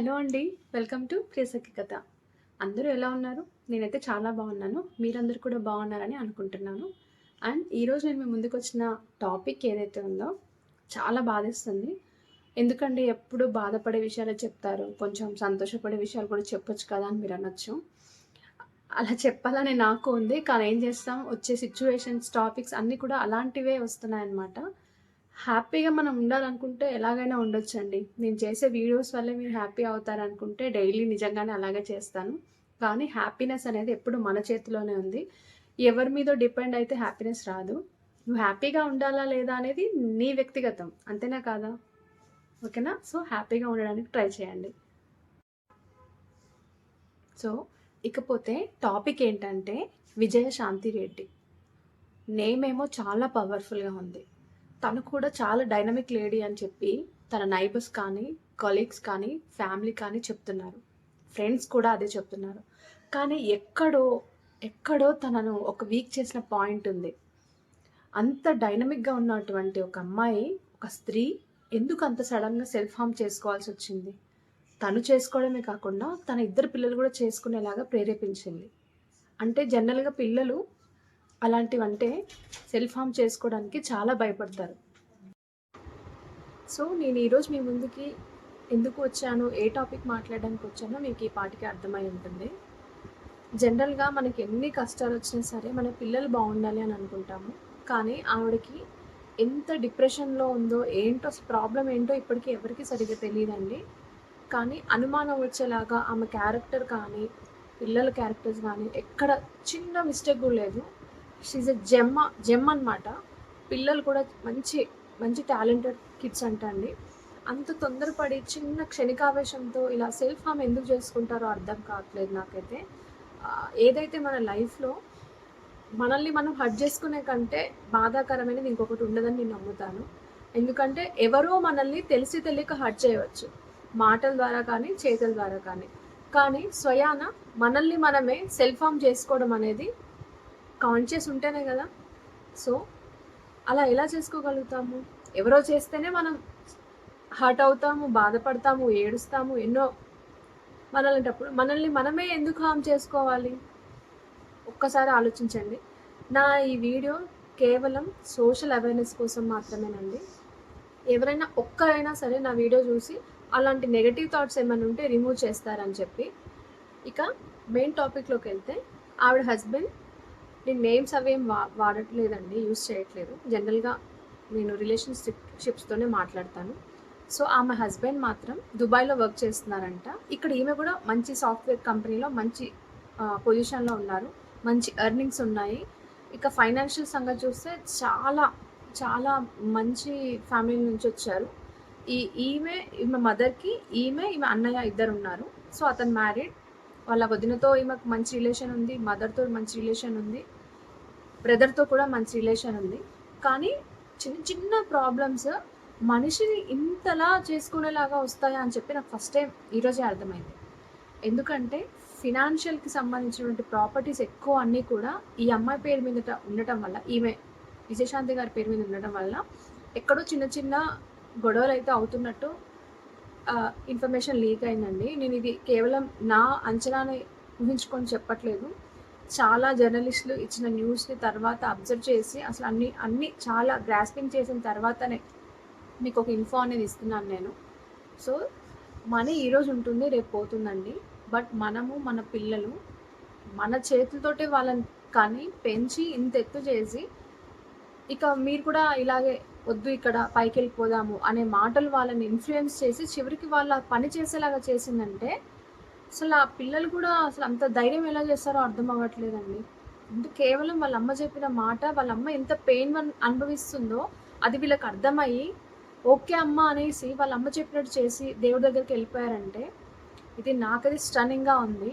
Hello అండి. Welcome to Priyasakhi కథ. అందరూ ఎలా ఉన్నారు? నేనైతే చాలా బాగున్నాను. మీరందరూ కూడా బాగున్నారని అనుకుంటున్నాను. అండ్ ఈరోజు నేను మీ ముందుకు వచ్చిన టాపిక్ ఏదైతే ఉందో చాలా బాధేస్తుంది. ఎందుకంటే ఎప్పుడు బాధపడే విషయాలు చెప్తారు. కొంచెం సంతోషపడే విషయాలు కూడా చెప్పొచ్చు కదా అని మీరు అనొచ్చు. అలా చెప్పాలని నాకు ఉంది. కానీ ఏం చేస్తాం? వచ్చే సిచ్యువేషన్స్ టాపిక్స్ అన్నీ కూడా అలాంటివే వస్తున్నాయన్నమాట. హ్యాపీగా మనం ఉండాలనుకుంటే ఎలాగైనా ఉండొచ్చండి. నేను చేసే వీడియోస్ వల్లే మీరు హ్యాపీ అవుతారనుకుంటే డైలీ నిజంగానే అలాగే చేస్తాను. కానీ హ్యాపీనెస్ అనేది ఎప్పుడు మన చేతిలోనే ఉంది. ఎవరి మీద డిపెండ్ అయితే హ్యాపీనెస్ రాదు. నువ్వు హ్యాపీగా ఉండాలా లేదా అనేది నీ వ్యక్తిగతం. అంతేనా కాదా? ఓకేనా? సో హ్యాపీగా ఉండడానికి ట్రై చేయండి. సో ఇకపోతే టాపిక్ ఏంటంటే విజయశాంతి రెడ్డి. నేమ్ ఏమో చాలా పవర్ఫుల్గా ఉంది. తను కూడా చాలా డైనమిక్ లేడీ అని చెప్పి తన నైబర్స్ కానీ కొలీగ్స్ కానీ ఫ్యామిలీ కానీ చెప్తున్నారు. ఫ్రెండ్స్ కూడా అదే చెప్తున్నారు. కానీ ఎక్కడో ఎక్కడో తనను ఒక వీక్ చేసిన పాయింట్ ఉంది. అంత డైనమిక్గా ఉన్నటువంటి ఒక అమ్మాయి ఒక స్త్రీ ఎందుకు అంత సడన్గా సెల్ఫ్ హార్మ్ చేసుకోవాల్సి వచ్చింది? తను చేసుకోవడమే కాకుండా తన ఇద్దరు పిల్లలు కూడా చేసుకునేలాగా ప్రేరేపించింది. అంటే జనరల్గా పిల్లలు అలాంటివంటే సెల్ఫ్ హామ్ చేసుకోవడానికి చాలా భయపడతారు. సో నేను ఈరోజు మీ ముందుకి ఎందుకు వచ్చాను ఏ టాపిక్ మాట్లాడడానికి వచ్చానో మీకు ఈ పాటికి అర్థమై ఉంటుంది. జనరల్గా మనకి ఎన్ని కష్టాలు వచ్చినా సరే మన పిల్లలు బాగుండాలి అని అనుకుంటాము. కానీ ఆవిడకి ఎంత డిప్రెషన్లో ఉందో ఏంటో ప్రాబ్లం ఏంటో ఇప్పటికీ ఎవరికి సరిగ్గా తెలియదండి. కానీ అనుమానం వచ్చేలాగా ఆమె క్యారెక్టర్ కానీ పిల్లల క్యారెక్టర్స్ కానీ ఎక్కడ చిన్న మిస్టేక్ కూడా లేదు. షీజ్ ఎ జెమ్మ జెమ్ అనమాట పిల్లలు కూడా మంచి మంచి టాలెంటెడ్ కిడ్స్ అంట అండి. అంత తొందరపడి చిన్న క్షణికావేశంతో ఇలా సెల్ఫ్ హామ్ ఎందుకు చేసుకుంటారో అర్థం కావట్లేదు నాకైతే. ఏదైతే మన లైఫ్లో మనల్ని మనం హర్ట్ చేసుకునే కంటే బాధాకరమైనది ఇంకొకటి ఉండదని నేను నమ్ముతాను. ఎందుకంటే ఎవరో మనల్ని తెలిసి తెలియక హర్ట్ చేయవచ్చు. మాటల ద్వారా కానీ చేతుల ద్వారా కానీ. కానీ స్వయాన మనల్ని మనమే సెల్ఫ్ హామ్ చేసుకోవడం అనేది కాన్షియస్ ఉంటేనే కదా. సో అలా ఎలా చేసుకోగలుగుతాము? ఎవరో చేస్తేనే మనం హర్ట్ అవుతాము బాధపడతాము ఏడుస్తాము ఎన్నో మనలాంటప్పుడు మనల్ని మనమే ఎందుకు హామ్ చేసుకోవాలి? ఒక్కసారి ఆలోచించండి. నా ఈ వీడియో కేవలం సోషల్ అవేర్నెస్ కోసం మాత్రమేనండి. ఎవరైనా ఒక్కరైనా సరే నా వీడియో చూసి అలాంటి నెగటివ్ థాట్స్ ఏమైనా ఉంటే రిమూవ్ చేస్తారని చెప్పి. ఇక మెయిన్ టాపిక్లోకి వెళ్తే ఆవిడ హస్బెండ్ నేను నేమ్స్ అవి ఏం వా వాడట్లేదండి యూస్ చేయట్లేదు. జనరల్గా నేను రిలేషన్షిప్ షిప్స్తోనే మాట్లాడతాను. సో ఆమె హస్బెండ్ మాత్రం దుబాయ్లో వర్క్ చేస్తున్నారంట. ఇక్కడ ఈమె కూడా మంచి సాఫ్ట్వేర్ కంపెనీలో మంచి పొజిషన్లో ఉన్నారు. మంచి ఎర్నింగ్స్ ఉన్నాయి. ఇక ఫైనాన్షియల్ సంగతి చూస్తే చాలా చాలా మంచి ఫ్యామిలీ నుంచి వచ్చారు. ఈ ఈమె ఈమె మదర్కి ఈమె ఈమె అన్నయ్య ఇద్దరు ఉన్నారు. సో అతను మ్యారీడ్. వాళ్ళ వదినతో ఈమెకు మంచి రిలేషన్ ఉంది మదర్తో మంచి రిలేషన్ ఉంది బ్రదర్తో కూడా మంచి రిలేషన్ ఉంది. కానీ చిన్న చిన్న ప్రాబ్లమ్స్ మనిషిని ఇంతలా చేసుకునేలాగా వస్తాయా అని చెప్పి నాకు ఫస్ట్ టైం ఈరోజే అర్థమైంది. ఎందుకంటే ఫినాన్షియల్కి సంబంధించినటువంటి ప్రాపర్టీస్ ఎక్కువ అన్నీ కూడా ఈ అమ్మాయి పేరు మీద ఉండటం వల్ల ఈమె విజయశాంతి గారి పేరు మీద ఉండటం వల్ల ఎక్కడో చిన్న చిన్న గొడవలు అయితే అవుతున్నట్టు ఇన్ఫర్మేషన్ లీక్ అయిందండి. నేను ఇది కేవలం నా అంచనాని ఊహించుకొని చెప్పట్లేదు. చాలా జర్నలిస్టులు ఇచ్చిన న్యూస్ని తర్వాత అబ్జర్వ్ చేసి అసలు అన్ని అన్ని చాలా గ్రాస్పింగ్ చేసిన తర్వాతనే మీకు ఒక ఇన్ఫో అనేది ఇస్తున్నాను నేను. సో మనీ ఈరోజు ఉంటుంది రేపు పోతుందండి. బట్ మనము మన పిల్లలు మన చేతులతోటే వాళ్ళని కానీ పెంచి ఇంత ఎత్తు చేసి ఇక మీరు కూడా ఇలాగే వద్దు ఇక్కడ పైకి వెళ్ళిపోదాము అనే మాటలు వాళ్ళని ఇన్ఫ్లుయెన్స్ చేసి చివరికి వాళ్ళ పని చేసేలాగా చేసిందంటే అసలు ఆ పిల్లలు కూడా అసలు అంత ధైర్యం ఎలా చేస్తారో అర్థం అవ్వట్లేదండి. అంటే కేవలం వాళ్ళ అమ్మ చెప్పిన మాట వాళ్ళ అమ్మ ఎంత పెయిన్ అనుభవిస్తుందో అది వీళ్ళకి అర్థమయ్యి ఓకే అమ్మ అనేసి వాళ్ళ అమ్మ చెప్పినట్టు చేసి దేవుడి దగ్గరికి వెళ్ళిపోయారంటే ఇది నాకది స్టన్నింగ్గా ఉంది.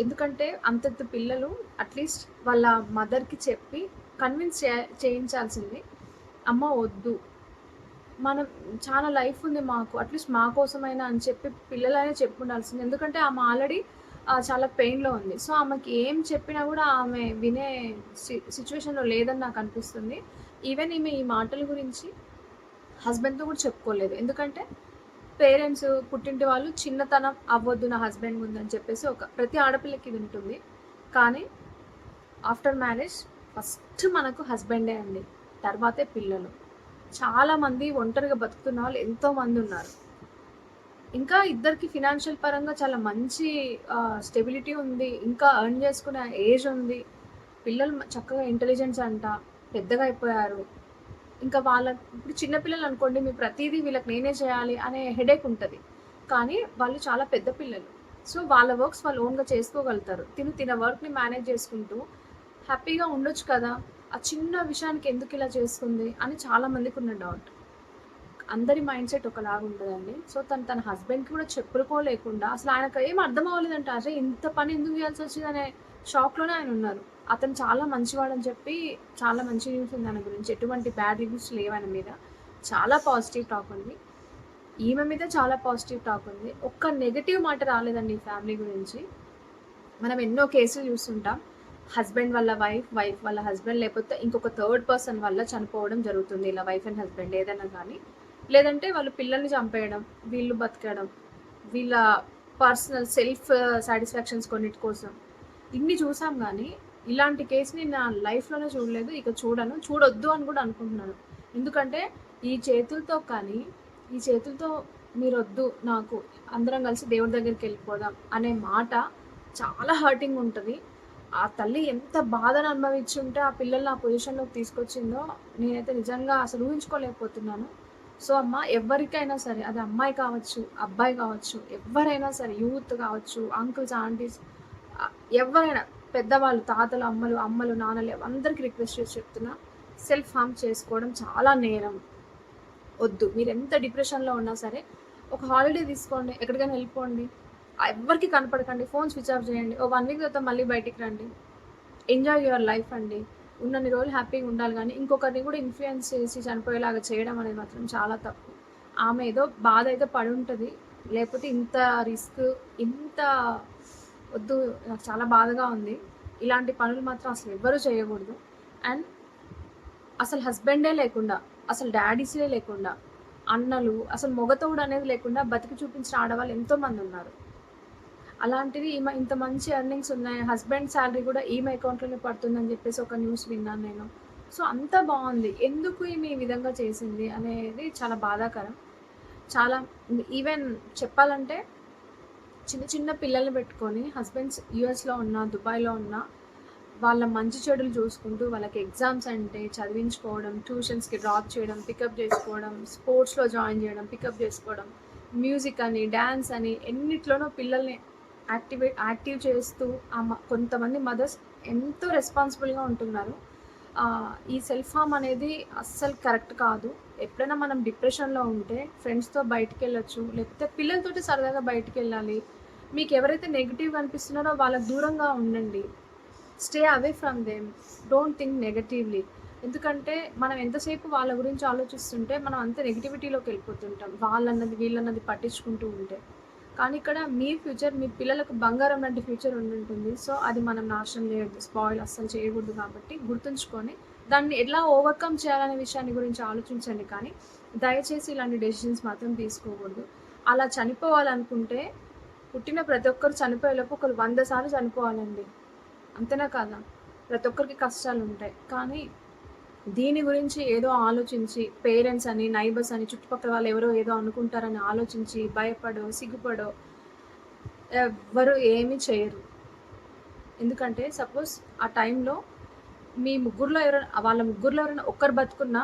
ఎందుకంటే అంతంత పిల్లలు అట్లీస్ట్ వాళ్ళ మదర్కి చెప్పి కన్విన్స్ చే చేయించాల్సింది అమ్మ వద్దు. మనం చాలా లైఫ్ ఉంది మాకు. అట్లీస్ట్ మా కోసమైనా అని చెప్పి పిల్లలైనా చెప్పి ఉండాల్సింది ఎందుకంటే ఆమె ఆల్రెడీ చాలా పెయిన్లో ఉంది. సో ఆమెకి ఏం చెప్పినా కూడా ఆమె వినే సిచ్యువేషన్లో లేదని నాకు అనిపిస్తుంది. ఈవెన్ ఈమె ఈ మాటల గురించి హస్బెండ్తో కూడా చెప్పుకోలేదు. ఎందుకంటే పేరెంట్స్ పుట్టింటి వాళ్ళు చిన్నతనం అవ్వద్దు నా హస్బెండ్ ఉందని చెప్పేసి ఒక ప్రతి ఆడపిల్లకి ఇది ఉంటుంది. కానీ ఆఫ్టర్ మ్యారేజ్ ఫస్ట్ మనకు హస్బెండే అండి. తర్వాతే పిల్లలు. చాలామంది ఒంటరిగా బతుకుతున్న వాళ్ళు ఎంతోమంది ఉన్నారు. ఇంకా ఇద్దరికి ఫినాన్షియల్ పరంగా చాలా మంచి స్టెబిలిటీ ఉంది. ఇంకా ఎర్న్ చేసుకునే ఏజ్ ఉంది. పిల్లలు చక్కగా ఇంటెలిజెన్స్ అంట పెద్దగా అయిపోయారు. ఇంకా వాళ్ళ ఇప్పుడు చిన్నపిల్లలు అనుకోండి మీ ప్రతిదీ వీళ్ళకి నేనే చేయాలి అనే హెడేక్ ఉంటుంది. కానీ వాళ్ళు చాలా పెద్ద పిల్లలు. సో వాళ్ళ వర్క్స్ వాళ్ళు ఓన్గా చేసుకోగలుగుతారు. తిను తిన వర్క్ని మేనేజ్ చేసుకుంటూ హ్యాపీగా ఉండొచ్చు కదా. ఆ చిన్న విషయానికి ఎందుకు ఇలా చేస్తుంది అని చాలా మందికి ఉన్న డౌట్ అందరి మైండ్ సెట్ ఒకలాగా ఉంటుందండి సో తను తన హస్బెండ్కి కూడా చెప్పుకోలేకుండా అసలు ఆయనకు ఏం అర్థం అవ్వలేదంట. అరే ఇంత పని ఎందుకు చేయాల్సి వచ్చింది అనే షాక్లోనే ఆయన ఉన్నారు. అతను చాలా మంచివాడని చెప్పి చాలా మంచి న్యూస్ ఉంది ఆయన గురించి. ఎటువంటి బ్యాడ్ రివ్యూస్ లేవు ఆయన మీద. చాలా పాజిటివ్ టాక్ ఉంది. ఈమె మీద చాలా పాజిటివ్ టాక్ ఉంది. ఒక్క నెగిటివ్ మాట రాలేదండి ఈ ఫ్యామిలీ గురించి. మనం ఎన్నో కేసులు చూస్తుంటాం. హస్బెండ్ వల్ల వైఫ్ వైఫ్ వల్ల హస్బెండ్ లేకపోతే ఇంకొక థర్డ్ పర్సన్ వల్ల చనిపోవడం జరుగుతుంది ఇలా వైఫ్ అండ్ హస్బెండ్ ఏదైనా కానీ. లేదంటే వాళ్ళు పిల్లల్ని చంపేయడం వీళ్ళు బతకడం వీళ్ళ పర్సనల్ సెల్ఫ్ సాటిస్ఫాక్షన్స్ కొన్నిటి కోసం. ఇన్ని చూసాం కానీ ఇలాంటి కేసుని నా లైఫ్లోనే చూడలేదు ఇక చూడను. చూడొద్దు అని కూడా అనుకుంటున్నాను. ఎందుకంటే ఈ చేతులతో కానీ ఈ చేతులతో మీరు వద్దు నాకు అందరం కలిసి దేవుడి దగ్గరికి వెళ్ళిపోదాం అనే మాట చాలా హర్టింగ్ ఉంటుంది. ఆ తల్లి ఎంత బాధను అనుభవించి ఉంటే ఆ పిల్లల్ని ఆ పొజిషన్లోకి తీసుకొచ్చిందో నేనైతే నిజంగా అసలు ఊహించుకోలేకపోతున్నాను. సో అమ్మ ఎవరికైనా సరే అది అమ్మాయి కావచ్చు అబ్బాయి కావచ్చు ఎవరైనా సరే యూత్ కావచ్చు అంకుల్స్ ఆంటీస్ ఎవరైనా పెద్దవాళ్ళు తాతలు అమ్మలు అమ్మలు నాన్నలు అందరికీ రిక్వెస్ట్ చేసి చెప్తున్నా సెల్ఫ్ హార్మ్ చేసుకోవడం చాలా నేరం. వద్దు. మీరు ఎంత డిప్రెషన్లో ఉన్నా సరే ఒక హాలిడే తీసుకోండి ఎక్కడికైనా వెళ్ళిపోండి. ఎవరికి కనపడకండి. ఫోన్ స్విచ్ ఆఫ్ చేయండి. ఓ వన్ వీక్ తర్వాత మళ్ళీ బయటికి రండి. ఎంజాయ్ యువర్ లైఫ్ అండి. ఉన్నన్ని రోజులు హ్యాపీగా ఉండాలి కానీ ఇంకొకరిని కూడా ఇన్ఫ్లుయెన్స్ చేసి చనిపోయేలాగా చేయడం అనేది మాత్రం చాలా తప్పు. ఆమె ఏదో బాధ అయితే పడి ఉంటుంది. లేకపోతే ఇంత రిస్క్ ఇంత వద్దు నాకు చాలా బాధగా ఉంది. ఇలాంటి పనులు మాత్రం అసలు ఎవ్వరూ చేయకూడదు. అండ్ అసలు హస్బెండే లేకుండా అసలు డాడీసే లేకుండా అన్నలు అసలు మొగతోడు అనేది లేకుండా బతికి చూపించిన ఆడవాళ్ళు ఎంతోమంది ఉన్నారు. అలాంటిది ఈమె ఇంత మంచి ఎర్నింగ్స్ ఉన్నాయి. హస్బెండ్ శాలరీ కూడా ఈమె అకౌంట్లోనే పడుతుందని చెప్పేసి ఒక న్యూస్ విన్నాను నేను. సో అంత బాగుంది. ఎందుకు ఈమె ఈ విధంగా చేసింది అనేది చాలా బాధాకరం. చాలా ఈవెన్ చెప్పాలంటే చిన్న చిన్న పిల్లల్ని పెట్టుకొని హస్బెండ్స్ యుఎస్లో ఉన్న దుబాయ్లో ఉన్న వాళ్ళ మంచి చెడులు చూసుకుంటూ వాళ్ళకి ఎగ్జామ్స్ అంటే చదివించుకోవడం ట్యూషన్స్కి డ్రాప్ చేయడం పికప్ చేసుకోవడం స్పోర్ట్స్లో జాయిన్ చేయడం పికప్ చేసుకోవడం మ్యూజిక్ అని డ్యాన్స్ అని ఎన్నిట్లోనో పిల్లల్ని యాక్టివేట్ యాక్టివ్ చేస్తూ ఆ కొంతమంది మదర్స్ ఎంతో రెస్పాన్సిబుల్గా ఉంటున్నారు. ఈ సెల్ఫ్ హామ్ అనేది అస్సలు కరెక్ట్ కాదు. ఎప్పుడైనా మనం డిప్రెషన్లో ఉంటే ఫ్రెండ్స్తో బయటికి వెళ్ళొచ్చు లేకపోతే పిల్లలతోటి సరదాగా బయటికి వెళ్ళాలి మీకు ఎవరైతే నెగిటివ్ అనిపిస్తున్నారో వాళ్ళకు దూరంగా ఉండండి. Stay away from them. Don't think negatively. ఎందుకంటే మనం ఎంతసేపు వాళ్ళ గురించి ఆలోచిస్తుంటే మనం అంత నెగిటివిటీలోకి వెళ్ళిపోతుంటాం. వాళ్ళన్నది వీళ్ళన్నది పట్టించుకుంటూ ఉంటే. కానీ ఇక్కడ మీ ఫ్యూచర్ మీ పిల్లలకు బంగారం లాంటి ఫ్యూచర్ ఉండుంటుంది. సో అది మనం నాశనం చేయొద్దు స్పాయిల్ అస్సలు చేయకూడదు కాబట్టి గుర్తుంచుకొని దాన్ని ఎలా ఓవర్కమ్ చేయాలనే విషయాన్ని గురించి ఆలోచించండి. కానీ దయచేసి ఇలాంటి డెసిషన్స్ మాత్రం తీసుకోకూడదు. అలా చనిపోవాలనుకుంటే పుట్టిన ప్రతి ఒక్కరు చనిపోయేలోపు ఒకరు వంద సార్లు చనిపోవాలండి. అంతేనా కదా? ప్రతి ఒక్కరికి కష్టాలు ఉంటాయి కానీ దీని గురించి ఏదో ఆలోచించి పేరెంట్స్ అని నైబర్స్ అని చుట్టుపక్కల వాళ్ళు ఎవరో ఏదో అనుకుంటారని ఆలోచించి భయపడో సిగ్గుపడో ఎవ్వరు ఏమీ చేయరు. ఎందుకంటే సపోజ్ ఆ టైంలో మీ ముగ్గురులో ఎవరైనా వాళ్ళ ముగ్గురులో ఎవరైనా ఒక్కరు బతుకున్నా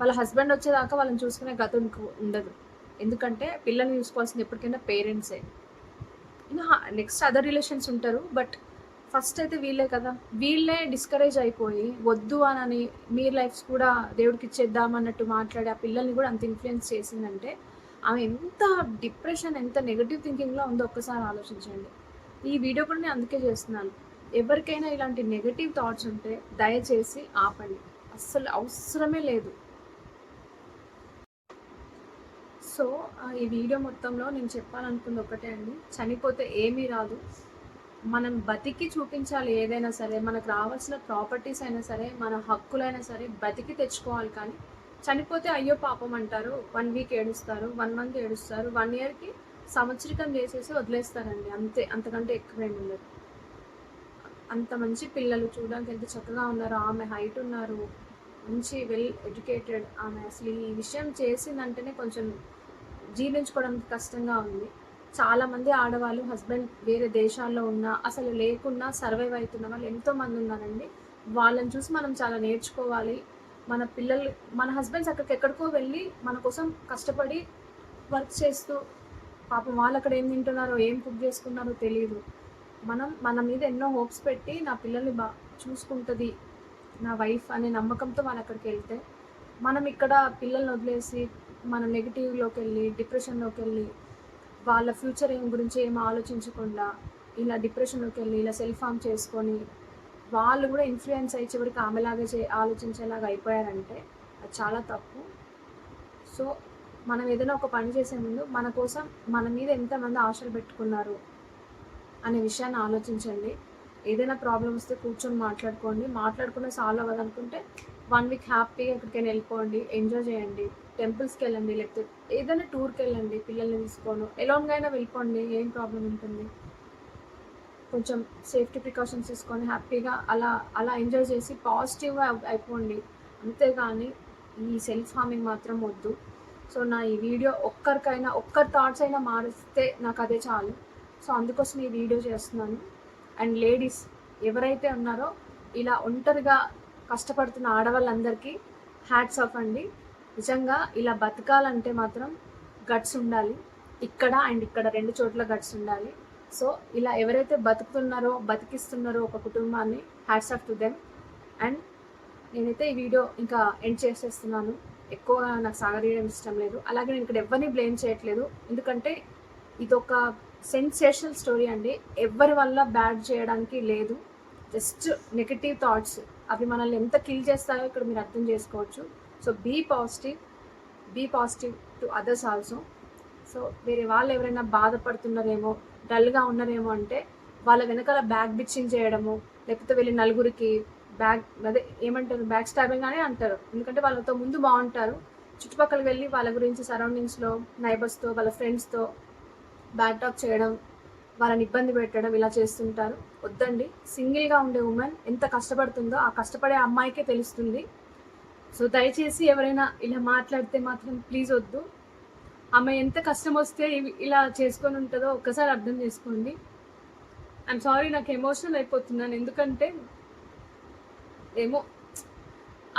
వాళ్ళ హస్బెండ్ వచ్చేదాకా వాళ్ళని చూసుకునే గతం ఉండదు. ఎందుకంటే పిల్లల్ని చూసుకోవాల్సింది ఎప్పటికైనా పేరెంట్సే. నెక్స్ట్ అదర్ రిలేషన్స్ ఉంటారు బట్ ఫస్ట్ అయితే వీళ్ళే కదా. వీళ్ళే డిస్కరేజ్ అయిపోయి వద్దు అని మీ లైఫ్స్ కూడా దేవుడికి ఇచ్చేద్దాం అన్నట్టు మాట్లాడి ఆ పిల్లల్ని కూడా అంత ఇన్ఫ్లుయెన్స్ చేసిందంటే ఆమె ఎంత డిప్రెషన్ ఎంత నెగటివ్ థింకింగ్లో ఉందో ఒక్కసారి ఆలోచించండి. ఈ వీడియో కూడా నేను అందుకే చేస్తున్నాను. ఎవరికైనా ఇలాంటి నెగటివ్ థాట్స్ ఉంటే దయచేసి ఆపండి. అస్సలు అవసరమే లేదు. సో ఈ వీడియో మొత్తంలో నేను చెప్పాలనుకుంది ఒకటే అండి. చనిపోతే ఏమీ రాదు. మనం బతికి చూపించాలి ఏదైనా సరే మనకు రావాల్సిన ప్రాపర్టీస్ అయినా సరే మన హక్కులైనా సరే బతికి తెచ్చుకోవాలి కానీ చనిపోతే అయ్యో పాపం అంటారు. వన్ వీక్ ఏడుస్తారు వన్ మంత్ ఏడుస్తారు వన్ ఇయర్కి సంవత్సరికం చేసేసి వదిలేస్తారండి. అంతే అంతకంటే ఎక్కువ ఉండదు. అంత మంచి పిల్లలు చూడడానికి ఎంత చక్కగా ఉన్నారు. ఆమె హైట్ ఉన్నారు. మంచి వెల్ ఎడ్యుకేటెడ్ ఆమె. అసలు ఈ విషయం చేసిందంటేనే కొంచెం జీర్ణించుకోవడానికి కష్టంగా ఉంది. చాలామంది ఆడవాళ్ళు హస్బెండ్ వేరే దేశాల్లో ఉన్నా అసలు లేకున్నా సర్వైవ్ అవుతున్న వాళ్ళు ఎంతోమంది ఉన్నారండి. వాళ్ళని చూసి మనం చాలా నేర్చుకోవాలి. మన పిల్లలు మన హస్బెండ్స్ అక్కడికి ఎక్కడికో వెళ్ళి మన కోసం కష్టపడి వర్క్ చేస్తూ పాపం వాళ్ళు అక్కడ ఏం తింటున్నారో ఏం కుక్ చేసుకున్నారో తెలియదు మనం మన మీద ఎన్నో హోప్స్ పెట్టి నా పిల్లల్ని బా చూసుకుంటుంది నా వైఫ్ అనే నమ్మకంతో వాళ్ళు అక్కడికి వెళ్తే మనం ఇక్కడ పిల్లల్ని వదిలేసి మన నెగిటివ్లోకి వెళ్ళి డిప్రెషన్లోకి వెళ్ళి వాళ్ళ ఫ్యూచర్ ఏం గురించి ఏం ఆలోచించకుండా ఇలా డిప్రెషన్లోకి వెళ్ళి ఇలా సెల్ఫ్ హామ్ చేసుకొని వాళ్ళు కూడా ఇన్ఫ్లుయెన్స్ అయ్యి చివరికి ఆమెలాగా చే ఆలోచించేలాగా అయిపోయారంటే అది చాలా తప్పు. సో మనం ఏదైనా ఒక పని చేసే ముందు మన కోసం మన మీద ఎంతమంది ఆశలు పెట్టుకున్నారు అనే విషయాన్ని ఆలోచించండి. ఏదైనా ప్రాబ్లం వస్తే కూర్చొని మాట్లాడుకోండి. మాట్లాడుకునే సాల్వ్ అవ్వదనుకుంటే వన్ వీక్ హ్యాపీగా ఎక్కడికైనా వెళ్ళిపోండి ఎంజాయ్ చేయండి టెంపుల్స్కి వెళ్ళండి లేకపోతే ఏదైనా టూర్కి వెళ్ళండి పిల్లల్ని తీసుకోను ఎలాంగ్ అయినా వెళ్ళిపోండి ఏం ప్రాబ్లం ఉంటుంది. కొంచెం సేఫ్టీ ప్రికాషన్స్ తీసుకొని హ్యాపీగా అలా అలా ఎంజాయ్ చేసి పాజిటివ్గా అయిపోండి. అంతేగాని ఈ సెల్ఫ్ హార్మింగ్ మాత్రం వద్దు. సో నా ఈ వీడియో ఒక్కరికైనా ఒక్కరి థాట్స్ అయినా మారిస్తే నాకు అదే చాలు. సో అందుకోసం ఈ వీడియో చేస్తున్నాను. అండ్ లేడీస్ ఎవరైతే ఉన్నారో ఇలా ఒంటరిగా కష్టపడుతున్న ఆడవాళ్ళందరికీ హ్యాట్స్ ఆఫ్ అండి. నిజంగా ఇలా బతకాలంటే మాత్రం గట్స్ ఉండాలి. ఇక్కడ అండ్ ఇక్కడ రెండు చోట్ల గట్స్ ఉండాలి. సో ఇలా ఎవరైతే బతుకుతున్నారో బతికిస్తున్నారో ఒక కుటుంబాన్ని hats off to them and నేనైతే ఈ వీడియో ఇంకా ఎండ్ చేసేస్తున్నాను. ఎక్కువగా నాకు సాగదీయడం ఇష్టం లేదు. అలాగే నేను ఇక్కడ ఎవరిని బ్లేమ్ చేయట్లేదు. ఎందుకంటే ఇది ఒక సెన్సేషనల్ స్టోరీ అండి. ఎవరి వల్ల బ్యాడ్ చేయడానికి లేదు. జస్ట్ నెగటివ్ థాట్స్ అవి మనల్ని ఎంత కిల్ చేస్తాయో ఇక్కడ మీరు అర్థం చేసుకోవచ్చు. So be positive be positive to others also so వేరే వాళ్ళు ఎవరైనా బాధపడుతున్నారేమో డల్గా ఉన్నారేమో అంటే వాళ్ళ వెనకాల బ్యాక్ బిచ్చింగ్ చేయడము లేకపోతే వెళ్ళి నలుగురికి బ్యాగ్ అదే ఏమంటారు బ్యాక్ స్టాబింగ్ అని అంటారు. ఎందుకంటే వాళ్ళతో ముందు బాగుంటారు. చుట్టుపక్కల వెళ్ళి వాళ్ళ గురించి సరౌండింగ్స్లో నైబర్స్తో వాళ్ళ ఫ్రెండ్స్తో బ్యాక్ టాక్ చేయడం వాళ్ళని ఇబ్బంది పెట్టడం ఇలా చేస్తుంటారు. వద్దండి. సింగిల్గా ఉండే ఉమెన్ ఎంత కష్టపడుతుందో ఆ కష్టపడే అమ్మాయికే తెలుస్తుంది. సో దయచేసి ఎవరైనా ఇలా మాట్లాడితే మాత్రం ప్లీజ్ వద్దు. ఆమె ఎంత కష్టం వస్తే ఇలా చేసుకొని ఉంటుందో ఒక్కసారి అర్థం చేసుకోండి. ఐఎమ్ సారీ నాకు ఎమోషనల్ అయిపోతున్నాను. ఎందుకంటే ఏమో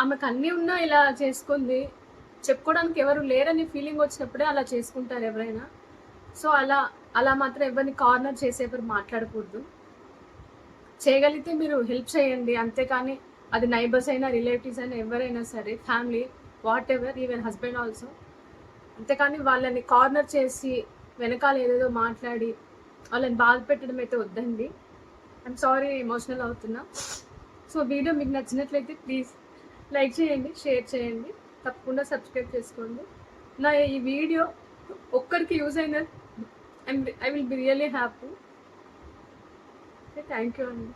ఆమెకు అన్నీ ఉన్నా ఇలా చేసుకుంది. చెప్పుకోవడానికి ఎవరు లేరని ఫీలింగ్ వచ్చినప్పుడే అలా చేసుకుంటారు ఎవరైనా. సో అలా అలా మాత్రం ఎవరిని కార్నర్ చేసి మాట్లాడకూడదు. చేయగలిగితే మీరు హెల్ప్ చేయండి అంతేకాని అది నైబర్స్ అయినా రిలేటివ్స్ అయినా ఎవరైనా సరే family whatever even husband also అంతేకాని వాళ్ళని కార్నర్ చేసి వెనకాల ఏదేదో మాట్లాడి వాళ్ళని బాధ పెట్టడం అయితే వద్దండి. ఐమ్ సారీ ఎమోషనల్ అవుతున్నా. సో వీడియో మీకు నచ్చినట్లయితే ప్లీజ్ లైక్ చేయండి షేర్ చేయండి. తప్పకుండా సబ్స్క్రైబ్ చేసుకోండి. నా ఈ వీడియో ఒక్కరికి use and I will be really happy. Thank you.